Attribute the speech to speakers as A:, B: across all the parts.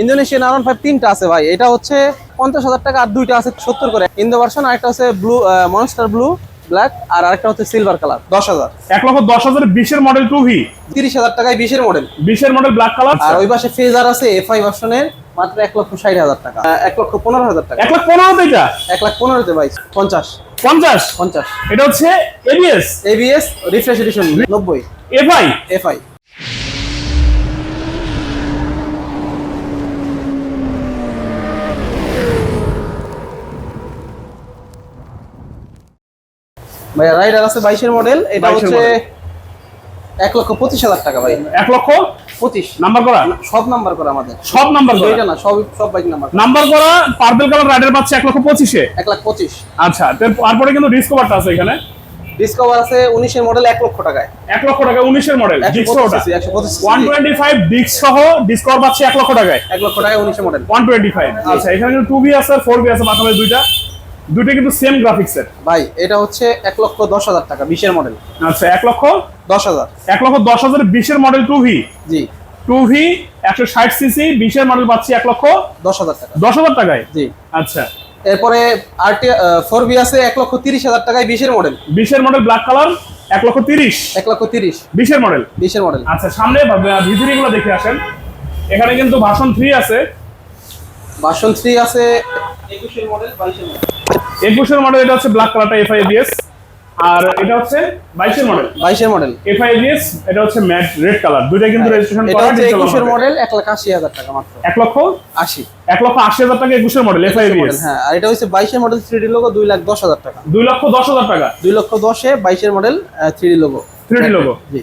A: Indonesian আর five তিনটা আছে ভাই। এটা হচ্ছে পঞ্চাশ হাজার টাকা আর দুইটা আছে সত্তর করে। ইন্দো ভার্সন আরেকটা হচ্ছে ব্লু মনস্টার ব্লু ব্ল্যাক আর আরেকটা হচ্ছে সিলভার কালার দশ হাজার।
B: এক লক্ষ দশ হাজার বিশের মডেল টু ভি
A: তিরিশ হাজার টাকায় বিশের মডেল
B: বিশের মডেল ব্ল্যাক কালার
A: আর ওই পাশে ফেজার আছে এফআই ভার্সনের মাত্র এক লক্ষ ষাট হাজার টাকা। এক লক্ষ পনেরো হাজার টাকা।
B: এক লাখ পনেরো এটা?
A: এক লাখ পনেরোতে ভাই পঞ্চাশ।
B: পঞ্চাশ?
A: পঞ্চাশ।
B: এটা হচ্ছে এবিএস
A: এবিএস রিফ্রেশ এডিশন নব্বই।
B: এফআই
A: এফআই ভাই রাইডার আছে বাইশের মডেল। এটা হচ্ছে। এক লক্ষ পঁচিশ হাজার টাকা ভাই।
B: এক লক্ষ
A: পঁচিশ।
B: নাম্বার করা?
A: সব নাম্বার করে আমাদের।
B: সব নাম্বার করা?
A: এটা না সব সব বাইক নাম্বার
B: নাম্বার করা পার্পল কালার রাইডার পাচ্ছে এক লক্ষ পঁচিশে?
A: এক লাখ পঁচিশ।
B: আচ্ছা তারপরে কিন্তু ডিসকভারটা আছে এখানে।
A: ডিসকভার আছে উনিশের মডেল এক লক্ষ টাকায়।
B: এক লক্ষ টাকা উনিশের মডেল
A: একশো
B: ডিস্ক
A: পঁচিশ
B: ওটা
A: একশো পঁচিশ
B: ওয়ান টোয়েন্টি ফাইভ ডিস্ক সহ ডিসকভার পাচ্ছে এক লক্ষ টাকায়।
A: এক লক্ষ টাকায় উনিশের মডেল
B: ওয়ান টোয়েন্টি ফাইভ আচ্ছা এখানে টু বি আছে ফোর বি আছে মাথায় দুইটা। দুইটা কিন্তু সেম গ্রাফিক্সের
A: ভাই এটা হচ্ছে এক লক্ষ দশ হাজার টাকা বিশের মডেল
B: আচ্ছা এক লক্ষ
A: দশ হাজার।
B: এক লক্ষ দশ হাজার বিশের model two V
A: G.
B: Two V একশো ষাট সিসি বিশের মডেল পাচ্ছি এক লক্ষ
A: দশ হাজার টাকা।
B: দশ হাজার টাকায়?
A: জি।
B: আচ্ছা।
A: এরপরে আরটি ফোর বি আছে এক লক্ষ তিরিশ হাজার টাকায় বিশের মডেল
B: বিশের মডেল ব্ল্যাক কালার এক লক্ষ তিরিশ।
A: এক লক্ষ তিরিশ।
B: বিশের মডেল
A: বিশের মডেল
B: আচ্ছা সামনে ভিতরে গুলো দেখে আসেন। এখানে কিন্তু ভাষণ থ্রি আছে।
A: ভার্সন থ্রি আছে একুশের মডেল বাইশের মডেল
B: একুশের মডেল এটা হচ্ছে ব্ল্যাক কালারটা এফআইবিএস আর এটা হচ্ছে বাইশের মডেল
A: বাইশের মডেল এফ আই
B: এফআইবিএস এটা হচ্ছে ম্যাট রেড কালার দুইটা কিন্তু রেজিস্ট্রেশন
A: এটা
B: করা digital
A: একুশের মডেল এক লাখ আশি হাজার টাকা মাত্র।
B: এক লক্ষ?
A: আশি।
B: এক লক্ষ আশি হাজার টাকা একুশের মডেল এফ আই এফআইবিএস
A: হ্যাঁ আর এটা হচ্ছে বাইশের মডেল থ্রি ডি লোগো দুই লাখ দশ হাজার টাকা।
B: দুই লক্ষ দশ হাজার টাকা।
A: দুই লক্ষ দশে বাইশের model three D logo
B: 3D logo
A: G.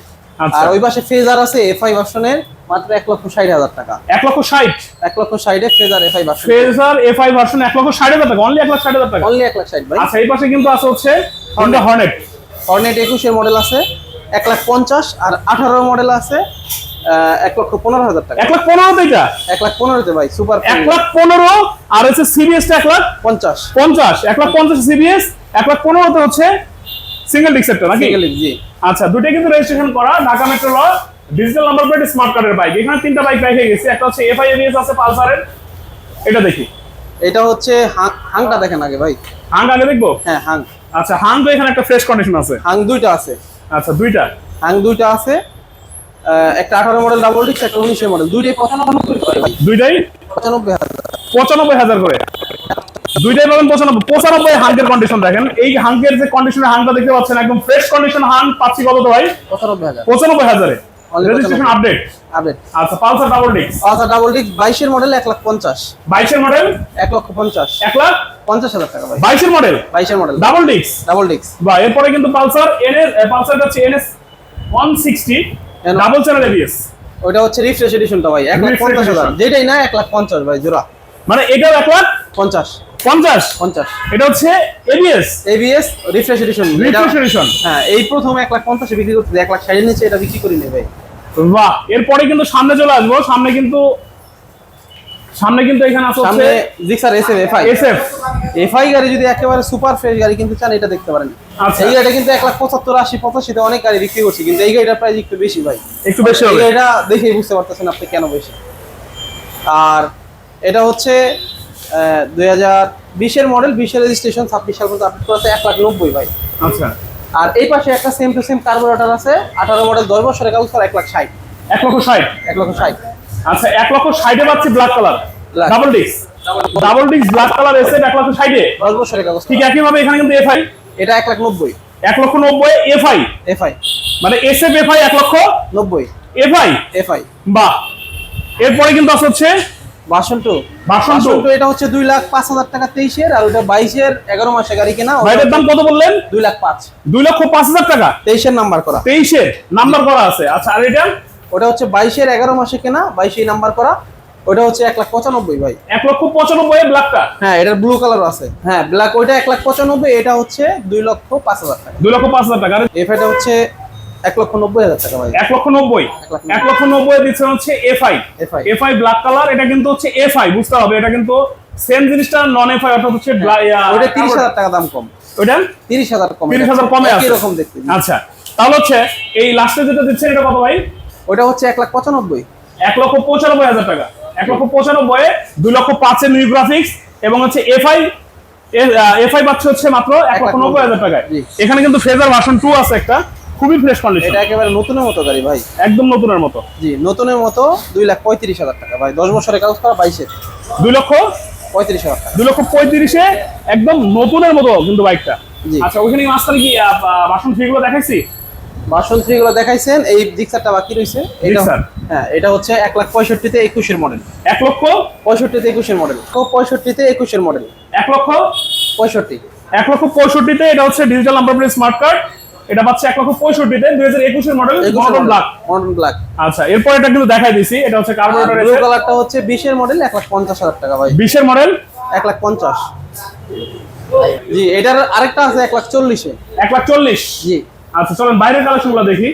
A: আর ওই পাশে ফেজার আছে এফ আই ভার্সনের মাত্র এক লক্ষ ষাট হাজার টাকা।
B: এক লক্ষ ষাট?
A: এক লক্ষ ষাটে Fazer FI version
B: Fazer F I version এক লক্ষ ষাট হাজার টাকা অনলি এক লাখ ষাট হাজার টাকা।
A: অনলি এক লাখ ষাট ভাই।
B: আচ্ছা এই পাশে কিন্তু আছে হচ্ছে হন্ডা হর্নেট
A: হর্নেট একুশের মডেল আছে এক লাখ পঞ্চাশ আর আঠারো মডেল আছে এক লক্ষ পনেরো হাজার টাকা।
B: এক লাখ পনেরো এটা?
A: এক লাখ পনেরোতে ভাই সুপার
B: এক লাখ পনেরো আর হচ্ছে সিবিএস এক লাখ
A: পঞ্চাশ।
B: পঞ্চাশ এক লাখ পঞ্চাশ সিবিএস এক লাখ পনেরোতে হচ্ছে সিঙ্গেল ডিক্সেরটা নাকি?
A: জি।
B: আচ্ছা দুটোই কিন্তু রেজিস্ট্রেশন করা। ঢাকা মেট্রো ল ডিজিটাল নাম্বার প্লেট স্মার্ট কার্ডের বাইক এখানে তিনটা বাইক রেখে গেছে। একটা হচ্ছে এফআই এবিএস আছে পালসারের। এটা দেখি।
A: এটা হচ্ছে হাংটা দেখেন আগে ভাই।
B: হাং আগে দেখব?
A: হ্যাঁ হাং।
B: আচ্ছা হাং তো এখানে একটা ফ্রেশ কন্ডিশন আছে।
A: হাং দুইটা আছে।
B: আচ্ছা দুইটা।
A: হাং দুইটা আছে। একটা আঠারো মডেল ডাবল ডিক্স একটা উনিশের মডেল দুইটাই পঁচানব্বই
B: দুইটাই?
A: পঁচানব্বই হাজার।
B: পঁচানব্বই হাজার করে। দুইটাই পাবেন পঁচানব্বই পঁচানব্বই হাঙ্কের কন্ডিশন দেখেন। এই হাঙ্কের যে কন্ডিশনের হাংটা দেখতে পাচ্ছেন একদম ফ্রেশ কন্ডিশন হাং পাচ্ছি কত তো ভাই?
A: পঁচানব্বই হাজার।
B: রেজিস্ট্রেশন আপডেট
A: আপডেট
B: আচ্ছা পালসার ডাবল
A: আচ্ছা ডাবল মডেল লাখ
B: মডেল
A: লক্ষ
B: লাখ?
A: পঞ্চাশ হাজার টাকা ভাই।
B: মডেল
A: মডেল
B: ডাবল
A: ডাবল
B: এরপরে কিন্তু পালসার এনএস পালসারটা হচ্ছে এনএস? ডাবল চ্যানেল এবিএস
A: হচ্ছে রিফ্রেশ এডিশনটা ভাই লাখ হাজার। যেটাই না এক লাখ পঞ্চাশ ভাই জোড়া।
B: মানে এটাও এক লাখ?
A: পঞ্চাশ।
B: পঞ্চাশ?
A: পঞ্চাশ।
B: এটা হচ্ছে ABS
A: ABS refresh edition
B: refresh edition
A: হ্যাঁ এই প্রথম এক লাখ পঞ্চাশে বিক্রি করতে এক লাখ ষাটের নিচে এটা বিক্রি করি ভাই।
B: বাহ এরপরে কিন্তু সামনে চলে আসব। সামনে কিন্তু সামনে কিন্তু এখানে আছে
A: সামনে Gixxer S F FI
B: SF
A: FI গাড়ি যদি একেবারে সুপার ফ্রেশ গাড়ি কিনতে চান এটা দেখতে পারেন।
B: আচ্ছা।
A: এই গাড়িটা কিন্তু এক লাখ পঁচাত্তর আশি পঁচাশিতে অনেক গাড়ি বিক্রি করছি কিন্তু এই গাড়িটার প্রাইস একটু বেশি ভাই।
B: একটু বেশি হবে।
A: গাড়িটা দেখেই বুঝতে পারতেছেন আপনি কেন বেশি। আর এটা হচ্ছে দুই হাজার বিশের মডেল বিশের রেজিস্ট্রেশন ছাব্বিশ সাল পর্যন্ত আপডেট করা আছে এক লাখ নব্বই ভাই।
B: আচ্ছা।
A: আর এই পাশে একটা সেম টু সেম কার্বোরেটর আছে আঠারো মডেল দশ বছরের কাগজ এক লাখ ষাট।
B: এক লক্ষ ষাট?
A: এক লক্ষ ষাট।
B: আচ্ছা এক লক্ষ ষাটে পাচ্ছি black colour double disc double disc black colour এসে এক লক্ষ ষাটে?
A: দশ বছরের কাগজ
B: ঠিক একই ভাবে এখানে কিন্তু এফআই
A: এটা এক লাখ নব্বই।
B: এক লক্ষ নব্বই এফআই
A: এফআই
B: মানে এস এফ এফআই এক লক্ষ?
A: নব্বই।
B: এফআই
A: এফআই
B: বাহ। এরপরে কিন্তু আছে হচ্ছে ভার্সন টু
A: বাসন টু এটা হচ্ছে দুই লাখ পাঁচ হাজার টাকা তেইশের আর ওটা বাইশের এগারো মাসে গাড়ি কেনা ওটা
B: দাম কত বললেন?
A: দুই লাখ পাঁচ।
B: দুই লক্ষ পাঁচ হাজার টাকা?
A: তেইশের নাম্বার করা।
B: তেইশে নাম্বার করা আছে। আচ্ছা আর এটা?
A: ওটা হচ্ছে বাইশের এগারো মাসে কেনা বাইশে নাম্বার করা। ওটা হচ্ছে এক লাখ পঁচানব্বই ভাই।
B: এক লক্ষ পঁচানব্বই ব্ল্যাকটা
A: হ্যাঁ এটার ব্লু কালার আছে। হ্যাঁ ব্ল্যাক ওইটা এক লাখ পঁচানব্বই এটা হচ্ছে দুই লক্ষ পাঁচ হাজার টাকা।
B: দুই লক্ষ পাঁচ হাজার টাকা। আর
A: এফআইটা হচ্ছে এক লক্ষ নব্বই হাজার টাকা ভাই।
B: এক লক্ষ নব্বই।
A: এক লক্ষ
B: নব্বই। দিচ্ছে হচ্ছে ব্ল্যাক কালার এটা কিন্তু হচ্ছে বুঝতে হবে। এটা কিন্তু সেম জিনিসটা নন অর্থাৎ হচ্ছে
A: ওটা তিরিশ হাজার টাকা দাম কম। তিরিশ হাজার কম
B: তিরিশ হাজার কমে আছে
A: এরকম দেখতে।
B: আচ্ছা তাহলে হচ্ছে এই লাস্টে যেটা দিচ্ছেন এটা কত ভাই?
A: ওটা হচ্ছে এক লাখ পঁচানব্বই।
B: এক লক্ষ পঁচানব্বই হাজার টাকা। এক লক্ষ পঁচানব্বই দুই লক্ষ পাঁচের নিউ গ্রাফিক্স এবং হচ্ছে এফআই এফআই পাচ্ছে হচ্ছে মাত্র এক লক্ষ নব্বই হাজার টাকায়। এখানে কিন্তু ফ্রেজার ভার্সন টু আছে একটা। খুবই ফ্রেশ কন্ডিশন
A: এটা একেবারে নতুনের মতো গাড়ি ভাই।
B: একদম নতুনের মতো।
A: জি নতুনের মতো দুই লাখ পঁয়ত্রিশ হাজার টাকা। ভাই দশ বছরের কাগজ করা বাইশের
B: দুই লক্ষ
A: পঁয়ত্রিশ হাজার টাকা।
B: দুই লক্ষ পঁয়ত্রিশে একদম নতুনের মতো কিন্তু বাইকটা। আচ্ছা ওইখানে মাঝখানে কি বাসন ফ্রি গুলো দেখাইছি?
A: বাসন থ্রি গুলো দেখাইছেন এই জিক্সারটা বাকি রয়েছে এটা। হ্যাঁ এটা হচ্ছে এক লাখ পঁয়ষট্টিতে একুশের মডেল
B: এক লক্ষ?
A: পঁয়ষট্টিতে একুশের মডেল পঁয়ষট্টিতে একুশের মডেল
B: এক লক্ষ?
A: পঁয়ষট্টি।
B: এক লক্ষ পঁয়ষট্টিতে এটা হচ্ছে digital number plate smart card এটা পাচ্ছে এক লক্ষ পঁয়ষট্টিতে দুই হাজার একুশের মডেল
A: একুশের
B: ব্ল্যাক
A: মডেল ব্ল্যাক
B: আচ্ছা এরপর এটা কিন্তু দেখাই দিছি এটা হচ্ছে
A: ব্লু
B: কার্বোরেটর
A: কালারটা হচ্ছে বিশের মডেল এক লাখ পঞ্চাশ হাজার টাকা ভাই।
B: বিশের মডেল
A: এক লাখ পঞ্চাশ। জি এটার আরেকটা আছে এক লাখ চল্লিশে।
B: এক লাখ চল্লিশ?
A: জি।
B: আচ্ছা চলেন বাইরের কালেকশনগুলো দেখি।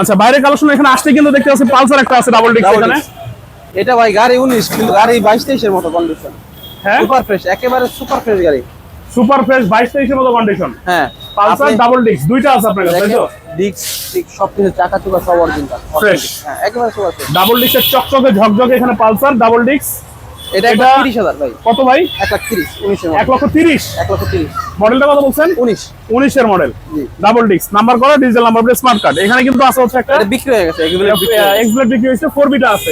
B: আচ্ছা বাইরের কালেকশন এখানে আসতে কিন্তু দেখতে পাচ্ছি পালসার একটা আছে ডাবল ডিস্ক এখানে।
A: এটা ভাই গাড়ি উনিশ কিন্তু গাড়ি বাইশ তেইশের মতো কন্ডিশন
B: হ্যাঁ?
A: সুপার ফ্রেশ একেবারে সুপার ফ্রেশ গাড়ি।
B: সুপার ফ্রেশ বাইশ তেইশের মতো কন্ডিশন
A: হ্যাঁ।
B: পালসার ডাবল ডিস্ক দুইটা আছে আপনার কাছে তাই তো?
A: ডিক্স সব কিছু চাকা চুকা সব অরিজিনাল
B: ফ্রেশ
A: হ্যাঁ একেবারে সুপার ফ্রেশ
B: ডাবল ডিস্কের চকচকে ঝকঝকে এখানে পালসার ডাবল ডিস্ক
A: এটা ভাই।
B: কত ভাই?
A: লাখ
B: লক্ষ তিরিশ?
A: এক লক্ষ তিরিশ।
B: মডেলটা কত বলছেন? মডেল ডাবল ডিস্ক নাম্বার করা digital number plate smart card এখানে কিন্তু আছে হচ্ছে একটা
A: এটা বিক্রি হয়ে গেছে
B: এক্সপ্লেট হয়েছে বিটা আছে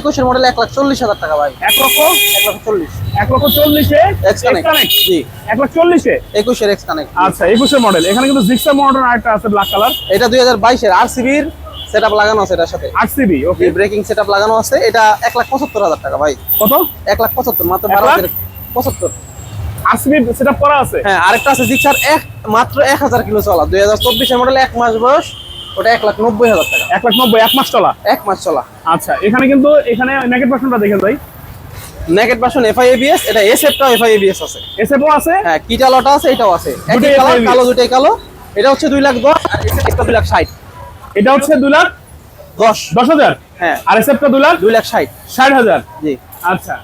A: একুশের মডেল এক লাখ চল্লিশ হাজার টাকা ভাই।
B: এক লক্ষ? লক্ষ
A: জি।
B: লাখ আচ্ছা একুশের মডেল এখানে কিন্তু জিক্সার মডেল আরেকটা আছে ব্ল্যাক কালার
A: এটা দুই হাজার বাইশের আর সিবির সেট লাগানো আছে এটার সাথে।
B: আট সিবি ওকে
A: ব্রেকিং সেট লাগানো আছে এটা এক লাখ পঁচাত্তর হাজার টাকা ভাই।
B: কত?
A: এক লাখ পঁচাত্তর মাত্র
B: এক
A: বারো
B: লাখ?
A: হাজার পঁচাত্তর।
B: আট সিবি সেট করা আছে?
A: হ্যাঁ আরেকটা আছে জিক্সার এক মাত্র এক হাজার কিলো চলা। দুই হাজার চব্বিশের মডেল এক মাস বয়স ওটা এক লাখ নব্বই হাজার টাকা।
B: এক লাখ নব্বই এক মাস চলা?
A: এক মাস চলা।
B: আচ্ছা এখানে কিন্তু এখানে নেগেট পার্সেন্টটা দেখে যাই।
A: নেগেট ভার্সন এফআই এবিএস এটা এসএফটাও এফআই এবিএস আছে।
B: এসএফও আছে?
A: হ্যাঁ কিটা লটা আছে এটাও আছে। একই কালার কালো দুটোই কালো। এটা হচ্ছে দুই লাখ দশ আর এটা দুই লাখ ষাট।
B: এটা হচ্ছে দুই লাখ
A: দশ।
B: দশ হাজার।
A: হ্যাঁ।
B: আর এসএফটা দুই লাখ
A: দুই লাখ ষাট।
B: ষাট হাজার।
A: জি।
B: আচ্ছা।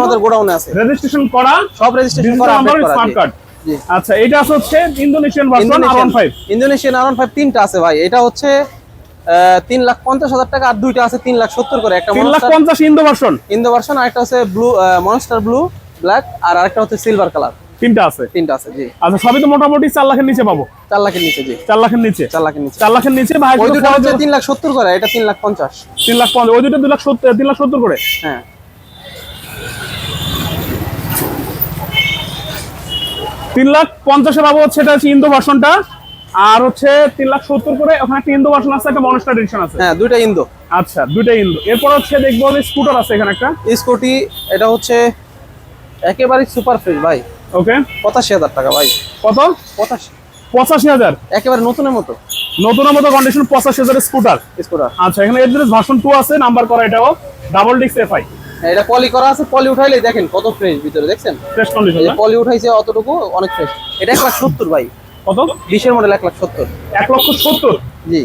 A: আমাদের গোডাউনে আছে।
B: রেজিস্ট্রেশন করা
A: সব রেজিস্ট্রেশন করা
B: স্মার্ট কার্ড আচ্ছা এটা হচ্ছে Indonesian version R one five
A: Indonesian R five তিনটা আছে ভাই। এটা হচ্ছে তিন লাখ পঞ্চাশ হাজার টাকা আর দুইটা আছে তিন লাখ সত্তর করে। একটা
B: তিন লাখ পঞ্চাশ ইন্দো ভার্সন
A: ইন্দো ভার্সন আর একটা হচ্ছে ব্লু মনস্টার ব্লু ব্ল্যাক আর আরেকটা হচ্ছে সিলভার কালার
B: তিনটা আছে?
A: তিনটা আছে জি।
B: আচ্ছা সবই তো মোটামুটি চার লাখের নিচে পাবো?
A: চার লাখের নিচে জি।
B: চার লাখের নিচে?
A: চার লাখের নিচে।
B: চার লাখের নিচে ভাই
A: ওই দুটো হচ্ছে তিন লাখ সত্তর করে এটা তিন লাখ পঞ্চাশ।
B: তিন লাখ পঞ্চাশ ওই দুটো দুই লাখ সত্তর তিন লাখ সত্তর করে?
A: হ্যাঁ।
B: তিন লাখ পঞ্চাশে পাবো হচ্ছে এটা হচ্ছে ইন্দো ভার্সনটা আর হচ্ছে তিন লাখ সত্তর করে ওখানে একটা ইন্দো ভার্সন আছে একটা মনস্টার এডিশন আছে।
A: হ্যাঁ দুইটা ইন্দো।
B: আচ্ছা দুইটাই ইন্দো। এরপর হচ্ছে দেখব স্কুটার আছে এখানে একটা।
A: স্কুটি এটা হচ্ছে একেবারে সুপার ফ্রেশ ভাই।
B: ওকে
A: পঁচাশি হাজার টাকা ভাই।
B: কত?
A: পঁচাশি।
B: পঁচাশি হাজার?
A: একেবারে নতুনের মতো।
B: নতুন মতো কন্ডিশন পঁচাশি হাজারের স্কুটার
A: স্কুটার
B: আচ্ছা এখানে এড্রেস ভার্সন টু আছে নাম্বার করা এটাও। ডাবল ডিস্ক এফআই
A: এটা পলি করা আছে পলি উঠাইলে দেখেন কত ফ্রেশ ভিতরে দেখছেন?
B: ফ্রেশ কন্ডিশন
A: পলি উঠাইছে অতটুকু অনেক ফ্রেশ এটা এক লাখ সত্তর ভাই।
B: কত?
A: বিশের মডেল এক লাখ সত্তর।
B: এক লক্ষ সত্তর?
A: জি।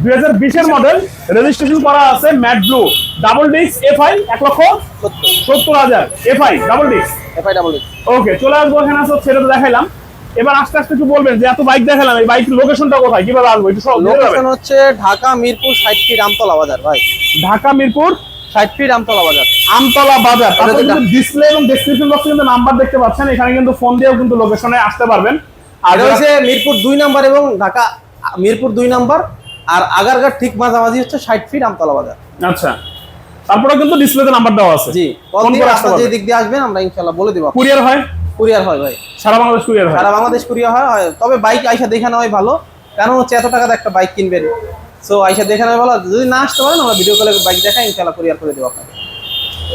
B: দুই হাজার বিশের মডেল রেজিস্ট্রেশন করা আছে matte blue double disc FI এক লক্ষ
A: সত্তর
B: হাজার। FI double disc
A: FI double
B: okay চলে আসব এখানে আসো সেটা তো দেখাইলাম। এবার আস্তে আস্তে একটু বলবেন যে এত বাইক দেখালাম এই বাইক লোকেশনটা কোথায়? কীভাবে আসব? একটু সব
A: লোকেশন হচ্ছে ঢাকা মিরপুর ষাট ফিট আমতলা বাজার ভাই।
B: ঢাকা মিরপুর
A: ষাট ফিট আমতলা বাজার।
B: আমতলা ডিসপ্লে এবং ডেসক্রিপশন বক্সে কিন্তু নাম্বার দেখতে পাচ্ছেন। এখানে কিন্তু ফোন দিয়েও কিন্তু লোকেশনে আসতে পারবেন। আর
A: আর হচ্ছে মিরপুর দুই নাম্বার এবং ঢাকা মিরপুর দুই নাম্বার। আর আগারগার ঠিক মাঝামাঝি হচ্ছে ষাট ফিট আমতলা বাজার।
B: আচ্ছা। তারপরে কিন্তু ডিসপ্লেতে নাম্বার দেওয়া আছে।
A: জি
B: আসতে
A: আপনার যে দিক দিয়ে আসবেন আমরা ইনশাল্লাহ বলে দেবো
B: কুরিয়ার হয়?
A: কুরিয়ার হয় ভাই।
B: সারা বাংলাদেশ কুরিয়ার হয়?
A: সারা বাংলাদেশ কুরিয়ার হয় তবে বাইক আইসা দেখানো হয় ভালো। কারণ হচ্ছে এত টাকাতে একটা বাইক কিনবেন? সো আইসা দেখানো হয় ভালো। যদি না আসতে পারেন আমরা ভিডিও কলে বাইক দেখাই ইনশাল্লাহ কুরিয়ার করে দেবো আপনাকে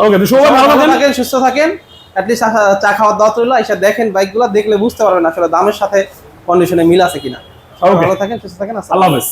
B: ওকে তো সবাই ভালো থাকেন।
A: সুস্থ থাকেন। অ্যাটলিস্ট চা খাওয়ার দাওয়াত রইল। আইসা দেখেন বাইকগুলো দেখলে বুঝতে পারবেন আসলে দামের সাথে কন্ডিশনে মিল আছে কিনা। সবাই ভালো থাকেন সুস্থ থাকেন
B: আল্লাহ। হাফেজ।